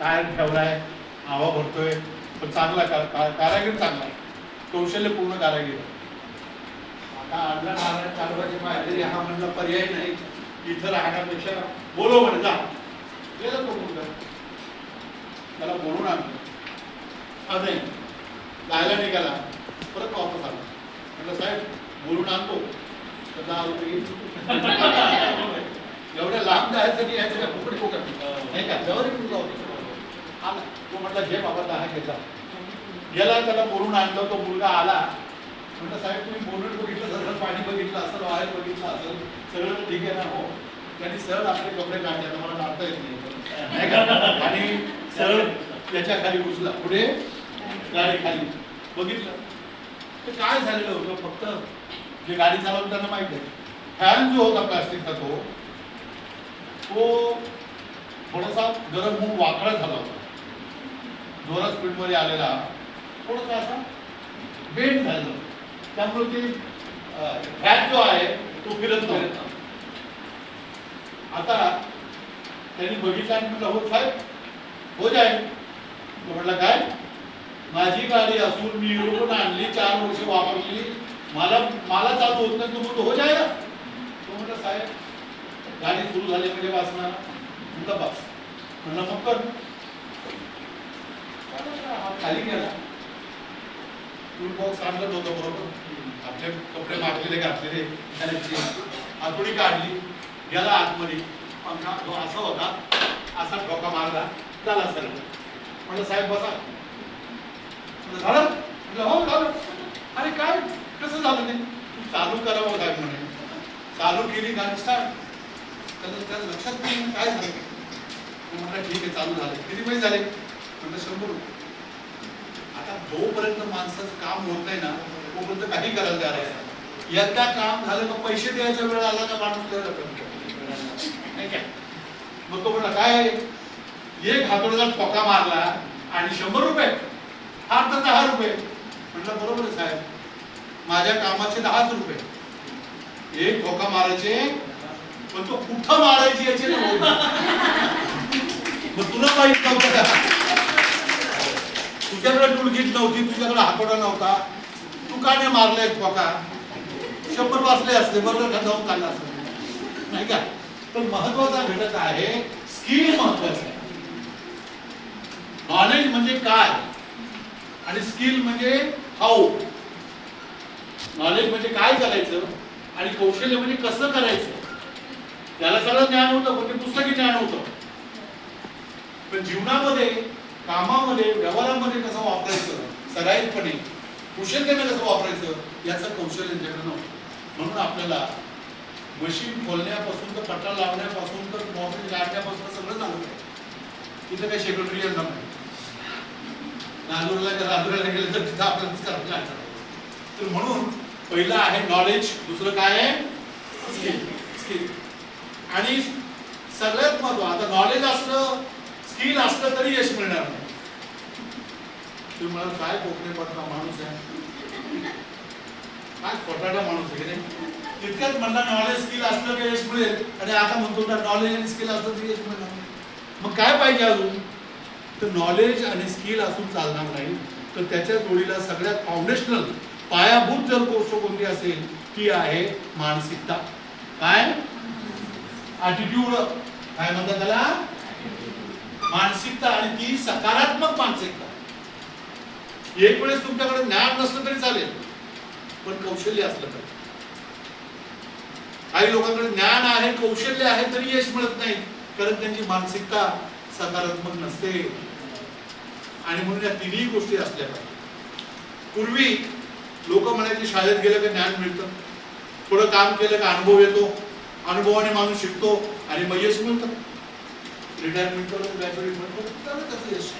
Tyre ठेवलाय हवा भरतोय पण चांगला का- कारागीर चांगला कौशल्यपूर्ण कारागीर आता आडला नारळ कारभारी पाहिजे हा म्हणला पर्याय नाही. इथं राहण्यापेक्षा बोलव म्हणे जा. गेला तो मुलगा. त्याला बोलून आणलं हा नाही जायला निघाला. परत वापस आला. म्हटलं साहेब बोलून आणतो. तर दहा रुपये एवढ्या लांब जायसाठी यायचं का? फुकट फुकट नाही का? जवळ येऊन जाऊ आला तो म्हटलं घे बाबा दहा घेतला गेला त्याला बोलून आणलं तो मुलगा आला. म्हटलं साहेब तुम्ही बोलून बघितलं सगळं पाणी बघितलं असं वायर बघितलं असं सगळं ठीक आहे ना हो? त्यांनी सरळ आपले कपडे काढले आता मला टाळता येत नाही. का? आणि सरळ त्याच्याखाली घुसला. पुढे गाडी खाली. बघितलं. ते काय झालेलं होतं? फक्त जे गाडी चालवलं त्यांना माहीत आहे. फॅन जो होता प्लास्टिकचा तो तो थोडासा गरम होऊन वाकडा झाला होता. जोरात स्पीडमध्ये आलेला थोडासा असा बेंड झालं त्यामुळे ते फॅन जो आहे तो फिरत नव्हता. आता त्यांनी बघितलं आणि म्हटलं हो साहेब हो जाय. तो म्हटलं काय? माझी गाडी असून मी युरोपून आणली चार वर्ष वापरली. मला मला चालू होत नाही तो हो जायगा तो म्हटलं साहेब गाडी सुरू झाली म्हणजे वाचणार. म्हटलं बस. म्हणलं मग कर. खाली गेला टूल बॉक्स आणलं होतं बरोबर आपले कपडे मागलेले घातलेले. त्याची हातोडी काढली गेला आतमध्ये. पंखा जो असा होता असा ठोका मारला झाला सर म्हणलं साहेब बसा. झालं? म्हटलं हो झालं. अरे काय? कसं झालं ते? चालू करावं काय म्हणे. चालू केली गाडी स्टार्ट त्याला त्याला लक्षात नाही काय झालं? म्हटलं ठीक आहे चालू झालं. किती पैसे झाले? म्हणजे शंभर रुपये. आता जोपर्यंत माणसाचं काम होत नाही ना तोपर्यंत काही करायला तयार आहे यंदा काम झालं का पैसे द्यायचा वेळ आला का माणूस नाही काय मग तो म्हणला काय एक हातोड्याचा ठोका मारला आणि शंभर रुपये. हा तर दहा रुपये. म्हटलं बरोबर आहे साहेब. माझ्या कामाचे दहाच रुपये. एक ठोका मारायचे पण तो कुठं मारायची याची मग तुला माहीत नव्हतं का? तुझ्याकडे टुलकीट नव्हती तुझ्याकडे हातोडा नव्हता. तू का नाही मारले ठोका शंभर वाचले असते बरोबर का जाऊन काढला असतं. नाही का? तर महत्त्वाचा घटक आहे स्किल महत्वाचं आहे. नॉलेज म्हणजे काय? आणि स्किल म्हणजे हाऊ नॉलेज म्हणजे काय करायचं? आणि कौशल्य म्हणजे कसं करायचं? त्याला सगळं ज्ञान होतं पण ते पुस्तकी ज्ञान होतं. पण जीवनामध्ये कामामध्ये व्यवहारामध्ये कसं वापरायचं सराईतपणे कुशलतेने कसं वापरायचं याचं कौशल्य त्यांच्याकडे नव्हतं. म्हणून आपल्याला मशीन खोलण्यापासून तर पट्टा लावण्यापासून तर मोबाईल काढण्यापासून सगळं चालू आहे तिथं काही सेक्रेटरी यांना नाही. नांदूरला का गेलं तर तिथं आपल्याला तर म्हणून पहिलं आहे नॉलेज दुसरं काय आहे? स्किल स्किल आणि सगळ्यात महत्त्व आता नॉलेज असलं स्किल असलं तरी यश मिळणार नाही. तुम्ही मला काय कोकणे पटला माणूस आहे? काय फटाटा माणूस आहे की नाही? तितक्यात म्हणला नॉलेज स्किल असलं की यश मिळेल. आणि आता म्हणतो ना नॉलेज आणि स्किल असलं तरी यश मिळणार मग काय पाहिजे अजून? तर नॉलेज आणि स्किल असून चालणार नाही. तर त्याच्या जोडीला सगळ्यात फाउंडेशनल पायाभूत जर गोष्ट कोणती असेल ती आहे मानसिकता. काय? ॲटिट्यूड काय म्हणतात त्याला? मानसिकता आणि ती सकारात्मक मानसिकता. एक वेळेस तुमच्याकडे ज्ञान नसलं तरी चालेल पण कौशल्य असलं पाहिजे काही लोकांकडे ज्ञान आहे कौशल्य आहे तरी यश मिळत नाही कारण त्यांची मानसिकता सकारात्मक नसते. आणि म्हणून या तिन्ही गोष्टी असल्या पाहिजे. पूर्वी लोक म्हणायचे शाळेत गेलं का ज्ञान मिळतं? थोडं काम केलं का अनुभव येतो? अनुभवाने माणूस शिकतो आणि मग यश मिळतं. रिटायरमेंट करून ग्रॅज्युएट म्हणतो यश.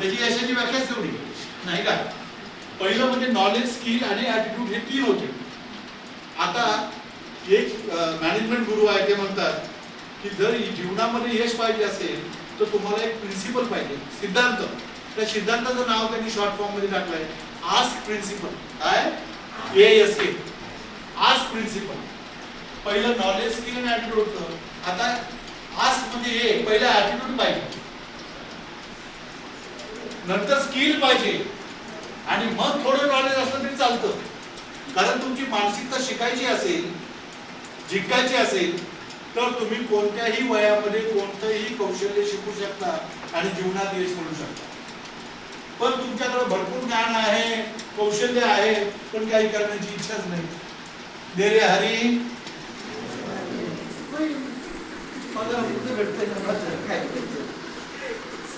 त्याची यशाची व्याख्याच तेवढी. नाही का? पहिलं म्हणजे नॉलेज स्किल आणि ॲटिट्यूड हे तीन होते. आता एक मॅनेजमेंट गुरु आहे ते म्हणतात की जर जीवनामध्ये यश पाहिजे असेल तर तुम्हाला एक प्रिन्सिपल पाहिजे. सिद्धांत. त्या सिद्धांताचं नाव त्यांनी शॉर्ट फॉर्ममध्ये टाकलंय. आस्क प्रिन्सिपल काय? A S A ASK principle पहिलं नॉलेज स्किल आणि ॲटिट्यूड होतं. आता आस्क हे पहिलं ॲटिट्यूड पाहिजे. नंतर स्किल पाहिजे. आणि मग थोडं नॉलेज असलं तरी चालतं. कारण तुमची मानसिकता शिकायची असेल जिंकायची असेल तर तुम्ही कोणत्याही वयामध्ये कोणतंही कौशल्य शिकू शकता आणि जीवनात यश मिळू शकता. पण तुमच्याकडे भरपूर ज्ञान आहे कौशल्य आहे पण काही करण्याची इच्छाच नाही. दे हरी मला कुठे भेटतंय का? माझं काय करायचं?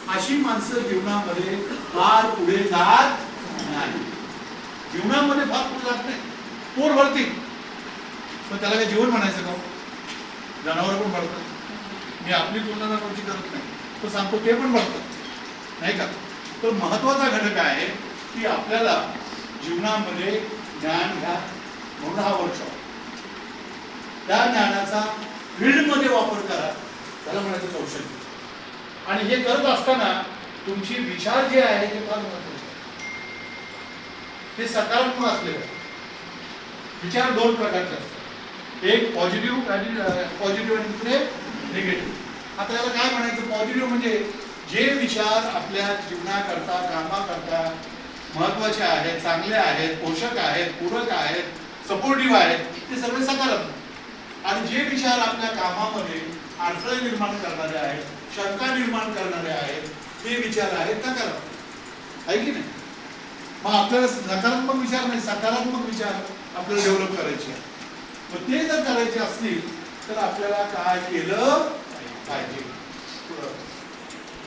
अशी माणसं जीवनामध्ये फार पुढे जात नाही. जीवनामध्ये फार पुढे जात नाही. पोर भरतील. पण त्याला काय जीवन म्हणायचं का हो? जनावर पण भरतात. मी आपली तुलना जनावरची करत नाही. तो सांगतो ते पण भरतात. नाही का? तर महत्त्वाचा घटक आहे की आपल्याला जीवनामध्ये ज्ञान घ्या. म्हणून हा वर्कशॉप त्या ज्ञानाचा फील्डमध्ये वापर करा. त्याला म्हणायचं कौशल्य. आणि हे करत असताना तुमची विचार जे आहे ते फार महत्त्वाचे ते सकारात्मक असले पाहिजे. विचार दोन प्रकारचे असतात. एक पॉझिटिव्ह आणि पॉझिटिव्ह आणि दुसरे निगेटिव्ह आता याला काय म्हणायचं? पॉझिटिव्ह म्हणजे जे विचार आपल्या जीवनाकरता कामाकरता महत्त्वाचे आहेत चांगले आहेत पोषक आहेत पूरक आहेत सपोर्टिव्ह आहेत ते सगळे सकारात्मक. आणि जे विचार आपल्या कामामध्ये अडथळे निर्माण करणारे आहेत शंका निर्माण करणारे आहेत ते विचार आहेत नकारात्मक आहे की नाही? मग आपल्याला नकारात्मक विचार नाही सकारात्मक विचार आपल्याला डेव्हलप करायचे आहेत. मग ते जर करायचे असतील तर आपल्याला काय केलं पाहिजे?